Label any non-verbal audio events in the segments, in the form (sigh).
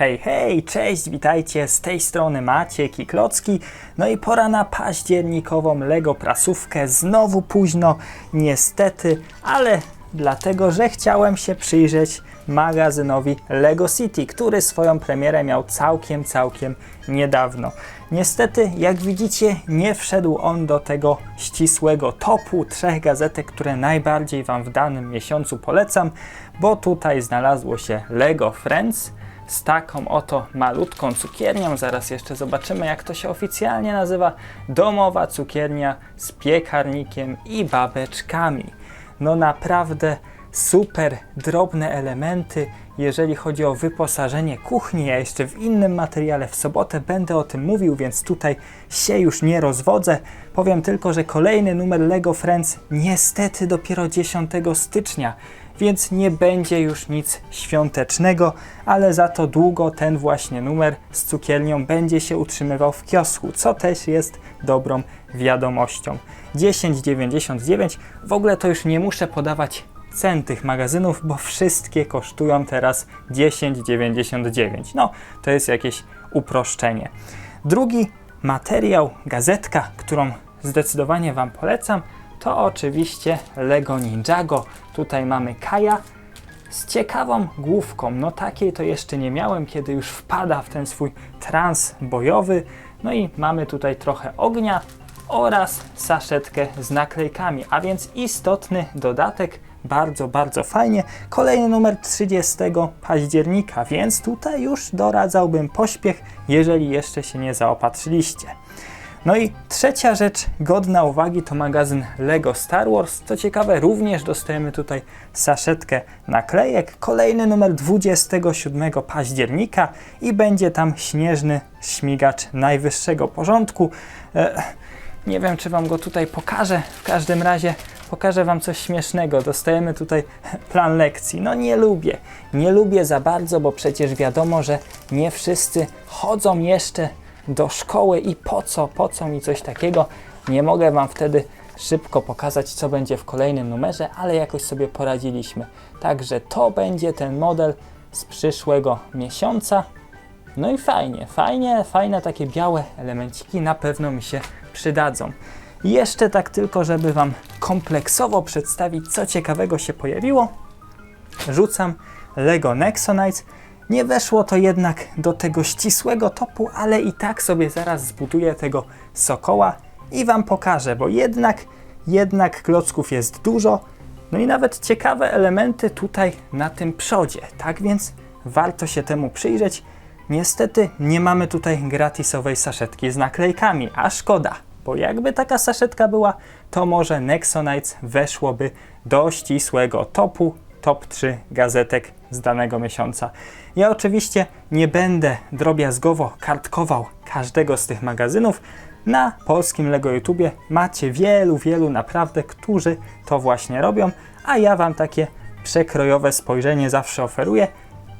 Hej, hej, cześć, witajcie, z tej strony Maciek i Klocki. No i pora na październikową Lego prasówkę, znowu późno, niestety, ale dlatego, że chciałem się przyjrzeć magazynowi Lego City, który swoją premierę miał całkiem, całkiem niedawno. Niestety, jak widzicie, nie wszedł on do tego ścisłego topu trzech gazetek, które najbardziej Wam w danym miesiącu polecam, bo tutaj znalazło się Lego Friends, z taką oto malutką cukiernią. Zaraz jeszcze zobaczymy, jak to się oficjalnie nazywa. Domowa cukiernia z piekarnikiem i babeczkami. No naprawdę super drobne elementy, jeżeli chodzi o wyposażenie kuchni. Ja jeszcze w innym materiale w sobotę będę o tym mówił, więc tutaj się już nie rozwodzę. Powiem tylko, że kolejny numer Lego Friends niestety dopiero 10 stycznia więc nie będzie już nic świątecznego, ale za to długo ten właśnie numer z cukiernią będzie się utrzymywał w kiosku, co też jest dobrą wiadomością. 10,99 w ogóle to już nie muszę podawać cen tych magazynów, bo wszystkie kosztują teraz 10,99. No, to jest jakieś uproszczenie. Drugi materiał, gazetka, którą zdecydowanie Wam polecam, to oczywiście Lego Ninjago. Tutaj mamy Kaja z ciekawą główką. No takiej to jeszcze nie miałem, kiedy już wpada w ten swój trans bojowy. No i mamy tutaj trochę ognia oraz saszetkę z naklejkami, a więc istotny dodatek. Bardzo, bardzo fajnie. Kolejny numer 30 października, więc tutaj już doradzałbym pośpiech, jeżeli jeszcze się nie zaopatrzyliście. No i trzecia rzecz godna uwagi to magazyn Lego Star Wars. Co ciekawe, również dostajemy tutaj saszetkę naklejek. Kolejny numer 27 października i będzie tam śnieżny śmigacz najwyższego porządku. E, nie wiem, czy Wam go tutaj pokażę. W każdym razie pokażę Wam coś śmiesznego. Dostajemy tutaj plan lekcji. No nie lubię. Nie lubię za bardzo, bo przecież wiadomo, że nie wszyscy chodzą jeszcze do szkoły i po co, po co mi coś takiego. Nie mogę Wam wtedy szybko pokazać, co będzie w kolejnym numerze, ale jakoś sobie poradziliśmy. Także to będzie ten model z przyszłego miesiąca. No i fajnie, fajnie, fajne takie białe elemenciki na pewno mi się przydadzą. Jeszcze tak tylko, żeby Wam kompleksowo przedstawić, co ciekawego się pojawiło, rzucam Lego Nexonites. Nie weszło to jednak do tego ścisłego topu, ale i tak sobie zaraz zbuduję tego sokoła i Wam pokażę, bo jednak, jednak klocków jest dużo, no i nawet ciekawe elementy tutaj na tym przodzie. Tak więc warto się temu przyjrzeć. Niestety nie mamy tutaj gratisowej saszetki z naklejkami, a szkoda, bo jakby taka saszetka była, to może Nexonites weszłoby do ścisłego topu, top 3 gazetek z danego miesiąca. Ja oczywiście nie będę drobiazgowo kartkował każdego z tych magazynów. Na polskim Lego YouTubie macie wielu, wielu naprawdę, którzy to właśnie robią, a ja Wam takie przekrojowe spojrzenie zawsze oferuję,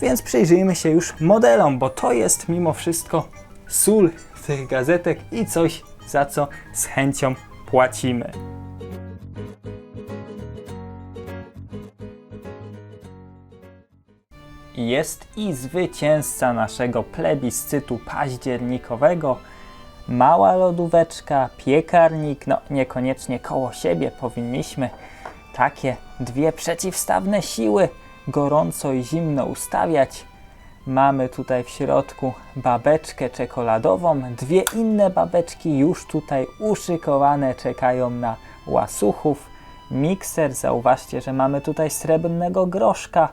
więc przyjrzyjmy się już modelom, bo to jest mimo wszystko sól tych gazetek i coś, za co z chęcią płacimy. Jest i zwycięzca naszego plebiscytu październikowego. Mała lodóweczka, piekarnik, no niekoniecznie koło siebie powinniśmy takie dwie przeciwstawne siły gorąco i zimno ustawiać. Mamy tutaj w środku babeczkę czekoladową, dwie inne babeczki już tutaj uszykowane czekają na łasuchów. Mikser, zauważcie, że mamy tutaj srebrnego groszka,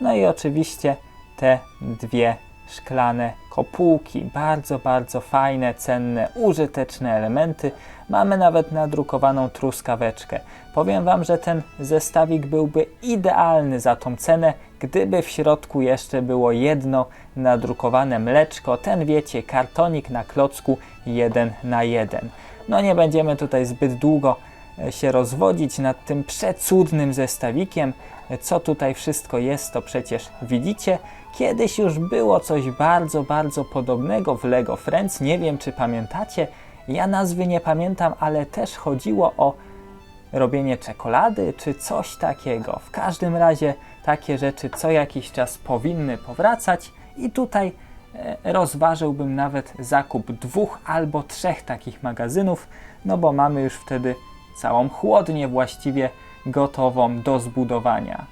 no i oczywiście te dwie szklane kopułki. Bardzo, bardzo fajne, cenne, użyteczne elementy. Mamy nawet nadrukowaną truskaweczkę. Powiem Wam, że ten zestawik byłby idealny za tą cenę, gdyby w środku jeszcze było jedno nadrukowane mleczko. Ten wiecie, kartonik na klocku 1 na 1. No nie będziemy tutaj zbyt długo e, się rozwodzić nad tym przecudnym zestawikiem. Co tutaj wszystko jest, to przecież widzicie. Kiedyś już było coś bardzo, bardzo podobnego w Lego Friends. Nie wiem, czy pamiętacie. Ja nazwy nie pamiętam, ale też chodziło o robienie czekolady czy coś takiego. W każdym razie takie rzeczy co jakiś czas powinny powracać I tutaj e, rozważyłbym nawet zakup dwóch albo trzech takich magazynów, no bo mamy już wtedy całą chłodnię właściwie gotową do zbudowania.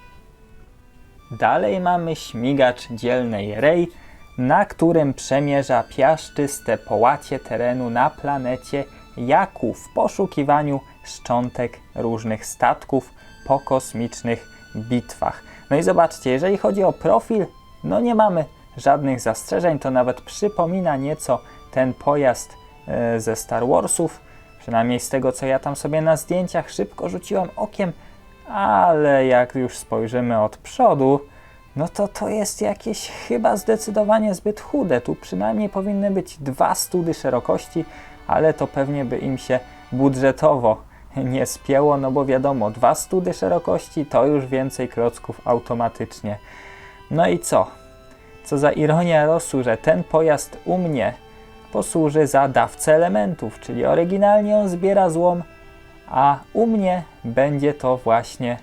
Dalej mamy śmigacz dzielnej Rej, na którym przemierza piaszczyste połacie terenu na planecie Jaku w poszukiwaniu szczątek różnych statków po kosmicznych bitwach. No i zobaczcie, jeżeli chodzi o profil, no nie mamy żadnych zastrzeżeń, to nawet przypomina nieco ten pojazd e, ze Star Warsów, przynajmniej z tego co ja tam sobie na zdjęciach szybko rzuciłem okiem, ale jak już spojrzymy od przodu, no to to jest jakieś chyba zdecydowanie zbyt chude. Tu przynajmniej powinny być dwa study szerokości, ale to pewnie by im się budżetowo nie spięło, no bo wiadomo, dwa study szerokości to już więcej klocków automatycznie. No i co? Co za ironia losu, że ten pojazd u mnie posłuży za dawcę elementów, czyli oryginalnie on zbiera złom, a u mnie będzie to właśnie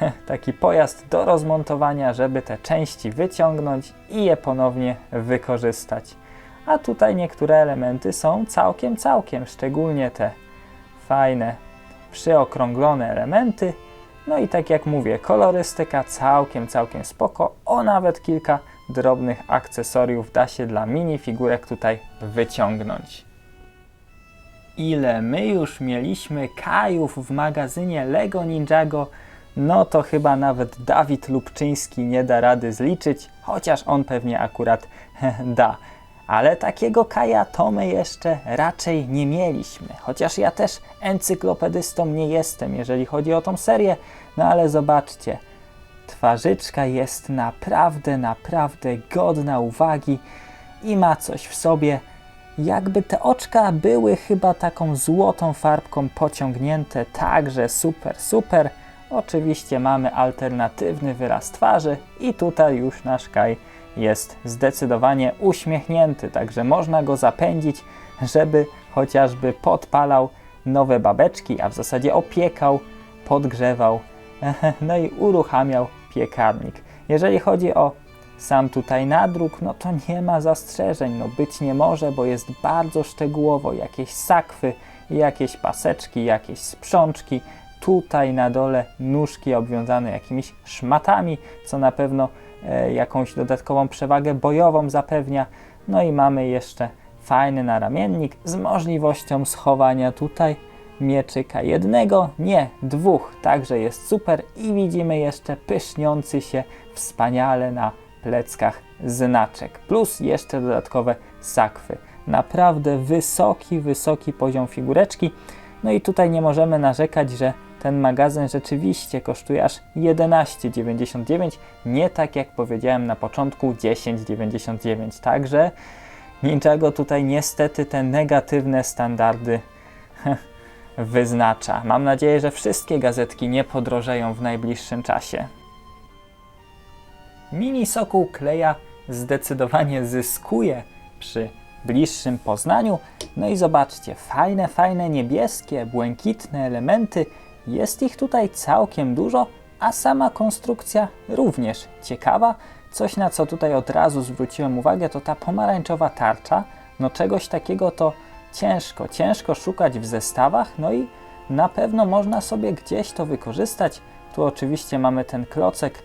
(laughs) taki pojazd do rozmontowania, żeby te części wyciągnąć i je ponownie wykorzystać. A tutaj niektóre elementy są całkiem, całkiem, szczególnie te fajne, przyokrąglone elementy. No i tak jak mówię, kolorystyka całkiem, całkiem spoko. O nawet kilka drobnych akcesoriów da się dla minifigurek tutaj wyciągnąć. Ile my już mieliśmy kajów w magazynie Lego Ninjago, no to chyba nawet Dawid Lubczyński nie da rady zliczyć, chociaż on pewnie akurat (laughs) da. Ale takiego kaja to my jeszcze raczej nie mieliśmy. Chociaż ja też encyklopedystą nie jestem, jeżeli chodzi o tą serię. No ale zobaczcie, twarzyczka jest naprawdę, naprawdę godna uwagi i ma coś w sobie. Jakby te oczka były chyba taką złotą farbką pociągnięte, także super, super. Oczywiście mamy alternatywny wyraz twarzy i tutaj już nasz Kaj jest zdecydowanie uśmiechnięty, także można go zapędzić, żeby chociażby podpalał nowe babeczki, a w zasadzie opiekał, podgrzewał, (laughs) no i uruchamiał piekarnik. Jeżeli chodzi o sam tutaj nadruk, no to nie ma zastrzeżeń, no być nie może, bo jest bardzo szczegółowo, jakieś sakwy, jakieś paseczki, jakieś sprzączki, tutaj na dole nóżki obwiązane jakimiś szmatami, co na pewno e, jakąś dodatkową przewagę bojową zapewnia. No i mamy jeszcze fajny naramiennik z możliwością schowania tutaj mieczyka jednego, nie dwóch, także jest super i widzimy jeszcze pyszniący się wspaniale na pleckach znaczek, plus jeszcze dodatkowe sakwy. Naprawdę wysoki, wysoki poziom figureczki. No i tutaj nie możemy narzekać, że ten magazyn rzeczywiście kosztuje aż 11,99, nie tak jak powiedziałem na początku 10,99. Także Ninjago tutaj niestety te negatywne standardy (laughs) wyznacza. Mam nadzieję, że wszystkie gazetki nie podrożeją w najbliższym czasie. Mini Sokół Kleja zdecydowanie zyskuje przy bliższym poznaniu. No i zobaczcie, fajne, fajne niebieskie, błękitne elementy. Jest ich tutaj całkiem dużo, a sama konstrukcja również ciekawa. Coś na co tutaj od razu zwróciłem uwagę, to ta pomarańczowa tarcza. No czegoś takiego to ciężko, ciężko szukać w zestawach, no i na pewno można sobie gdzieś to wykorzystać. Tu oczywiście mamy ten klocek,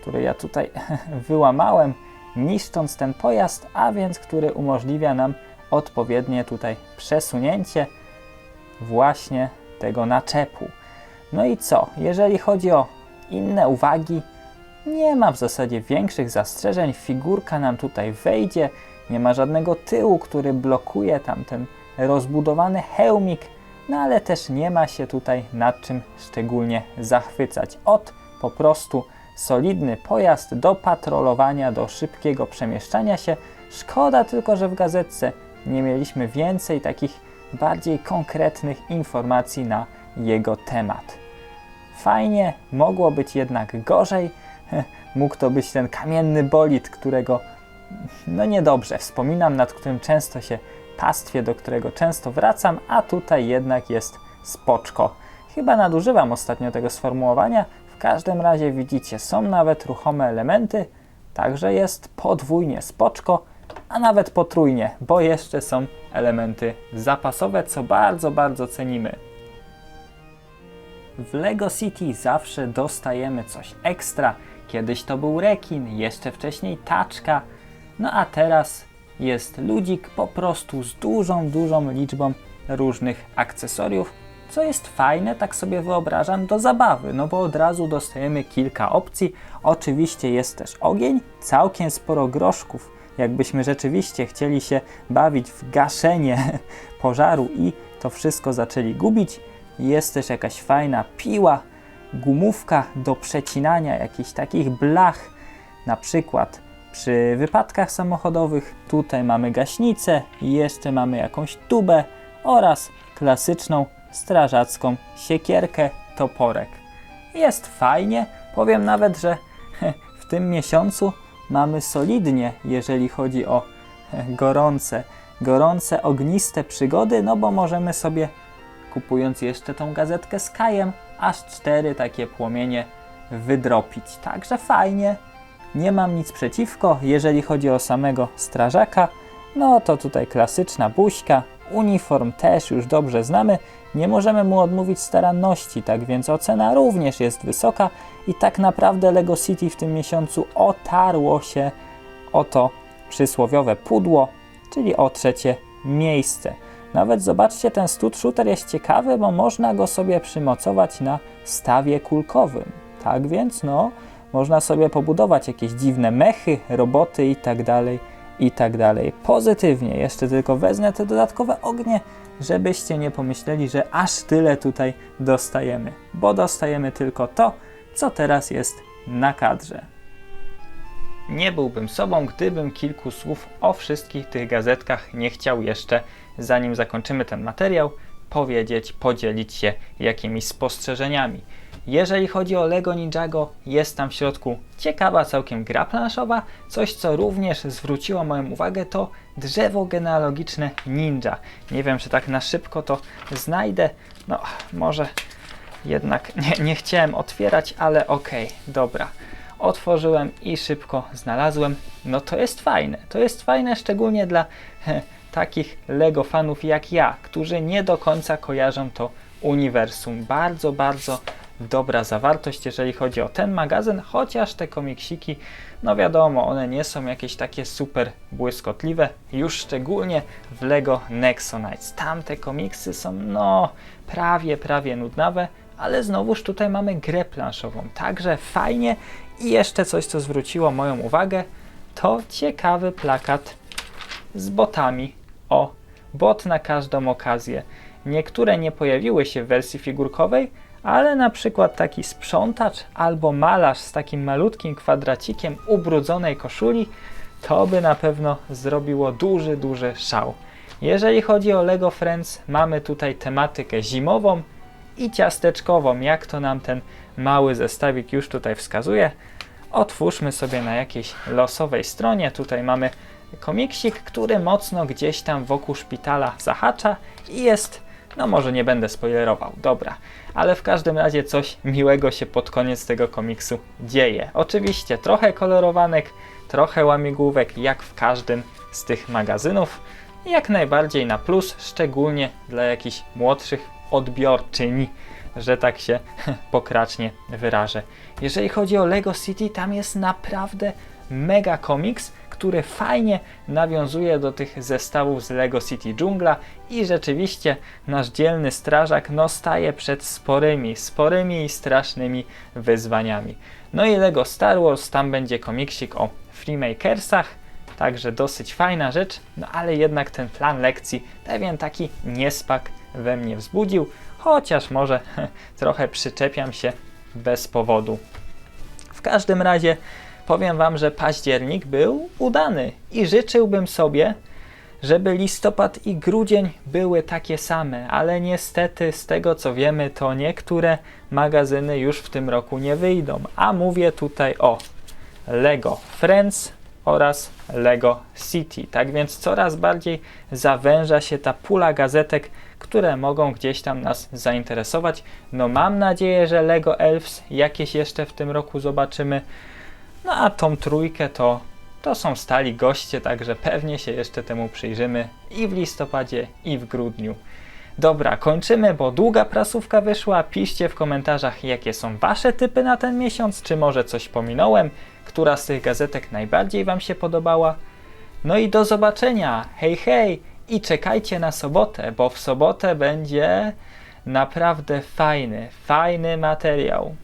który ja tutaj (laughs) wyłamałem, niszcząc ten pojazd, a więc który umożliwia nam odpowiednie tutaj przesunięcie właśnie tego naczepu. No i co? Jeżeli chodzi o inne uwagi, nie ma w zasadzie większych zastrzeżeń. Figurka nam tutaj wejdzie, nie ma żadnego tyłu, który blokuje tam ten rozbudowany hełmik, no ale też nie ma się tutaj nad czym szczególnie zachwycać. Od po prostu solidny pojazd do patrolowania, do szybkiego przemieszczania się. Szkoda tylko, że w gazetce nie mieliśmy więcej takich bardziej konkretnych informacji na jego temat. Fajnie, mogło być jednak gorzej. (laughs) Mógł to być ten kamienny bolid, którego no niedobrze wspominam, nad którym często się pastwie, do którego często wracam, a tutaj jednak jest spoczko. Chyba nadużywam ostatnio tego sformułowania. W każdym razie widzicie, są nawet ruchome elementy. Także jest podwójnie spoczko, a nawet potrójnie, bo jeszcze są elementy zapasowe, co bardzo, bardzo cenimy. W Lego City zawsze dostajemy coś ekstra. Kiedyś to był rekin, jeszcze wcześniej taczka, no a teraz jest ludzik po prostu z dużą, dużą liczbą różnych akcesoriów, co jest fajne, tak sobie wyobrażam, do zabawy, no bo od razu dostajemy kilka opcji. Oczywiście jest też ogień, całkiem sporo groszków. Jakbyśmy rzeczywiście chcieli się bawić w gaszenie (laughs) pożaru i to wszystko zaczęli gubić, jest też jakaś fajna piła, gumówka do przecinania jakichś takich blach, na przykład przy wypadkach samochodowych. Tutaj mamy gaśnicę, jeszcze mamy jakąś tubę oraz klasyczną strażacką siekierkę, toporek. Jest fajnie, powiem nawet, że (laughs) w tym miesiącu mamy solidnie, jeżeli chodzi o (laughs) gorące, gorące, ogniste przygody, no bo możemy sobie kupując jeszcze tą gazetkę z Kajem, aż cztery takie płomienie wydropić. Także fajnie, nie mam nic przeciwko. Jeżeli chodzi o samego strażaka, no to tutaj klasyczna buźka, uniform też już dobrze znamy. Nie możemy mu odmówić staranności, tak więc ocena również jest wysoka i tak naprawdę Lego City w tym miesiącu otarło się o to przysłowiowe pudło, czyli o trzecie miejsce. Nawet zobaczcie, ten stud shooter jest ciekawy, bo można go sobie przymocować na stawie kulkowym. Tak więc, no, można sobie pobudować jakieś dziwne mechy, roboty i tak dalej, i tak. Pozytywnie, jeszcze tylko wezmę te dodatkowe ognie, żebyście nie pomyśleli, że aż tyle tutaj dostajemy, bo dostajemy tylko to, co teraz jest na kadrze. Nie byłbym sobą, gdybym kilku słów o wszystkich tych gazetkach nie chciał jeszcze, zanim zakończymy ten materiał, powiedzieć, podzielić się jakimiś spostrzeżeniami. Jeżeli chodzi o Lego Ninjago, jest tam w środku ciekawa całkiem gra planszowa. Coś, co również zwróciło moją uwagę, to drzewo genealogiczne ninja. Nie wiem, czy tak na szybko to znajdę. No, może jednak (laughs) nie, nie chciałem otwierać, ale okej, okay, dobra. Otworzyłem i szybko znalazłem. No to jest fajne. To jest fajne szczególnie dla he, takich Lego fanów jak ja, którzy nie do końca kojarzą to uniwersum. Bardzo, bardzo dobra zawartość, jeżeli chodzi o ten magazyn, chociaż te komiksiki, no wiadomo, one nie są jakieś takie super błyskotliwe, już szczególnie w LEGO Nexonites. Tamte komiksy są, no, prawie, prawie nudnawe, ale znowuż tutaj mamy grę planszową, także fajnie i jeszcze coś, co zwróciło moją uwagę, to ciekawy plakat z botami. O, bot na każdą okazję. Niektóre nie pojawiły się w wersji figurkowej, ale na przykład taki sprzątacz albo malarz z takim malutkim kwadracikiem ubrudzonej koszuli, to by na pewno zrobiło duży, duży szał. Jeżeli chodzi o Lego Friends, mamy tutaj tematykę zimową i ciasteczkową, jak to nam ten mały zestawik już tutaj wskazuje. Otwórzmy sobie na jakiejś losowej stronie. Tutaj mamy komiksik, który mocno gdzieś tam wokół szpitala zahacza i jest no może nie będę spoilerował, dobra. Ale w każdym razie coś miłego się pod koniec tego komiksu dzieje. Oczywiście trochę kolorowanek, trochę łamigłówek, jak w każdym z tych magazynów. Jak najbardziej na plus, szczególnie dla jakichś młodszych odbiorczyni, że tak się (laughs) pokracznie wyrażę. Jeżeli chodzi o Lego City, tam jest naprawdę mega komiks, który fajnie nawiązuje do tych zestawów z Lego City Dżungla i rzeczywiście nasz dzielny strażak no staje przed sporymi, sporymi i strasznymi wyzwaniami. No i Lego Star Wars, tam będzie komiksik o Freemakersach, także dosyć fajna rzecz, no ale jednak ten plan lekcji pewien taki niespak we mnie wzbudził, chociaż może (laughs) trochę przyczepiam się bez powodu. W każdym razie powiem Wam, że październik był udany i życzyłbym sobie, żeby listopad i grudzień były takie same, ale niestety z tego co wiemy, to niektóre magazyny już w tym roku nie wyjdą. A mówię tutaj o Lego Friends oraz Lego City. Tak więc coraz bardziej zawęża się ta pula gazetek, które mogą gdzieś tam nas zainteresować. No mam nadzieję, że Lego Elves jakieś jeszcze w tym roku zobaczymy. No a tą trójkę to, to są stali goście, także pewnie się jeszcze temu przyjrzymy i w listopadzie, i w grudniu. Dobra, kończymy, bo długa prasówka wyszła. Piszcie w komentarzach, jakie są Wasze typy na ten miesiąc, czy może coś pominąłem, która z tych gazetek najbardziej Wam się podobała. No i do zobaczenia, hej hej i czekajcie na sobotę, bo w sobotę będzie naprawdę fajny, fajny materiał.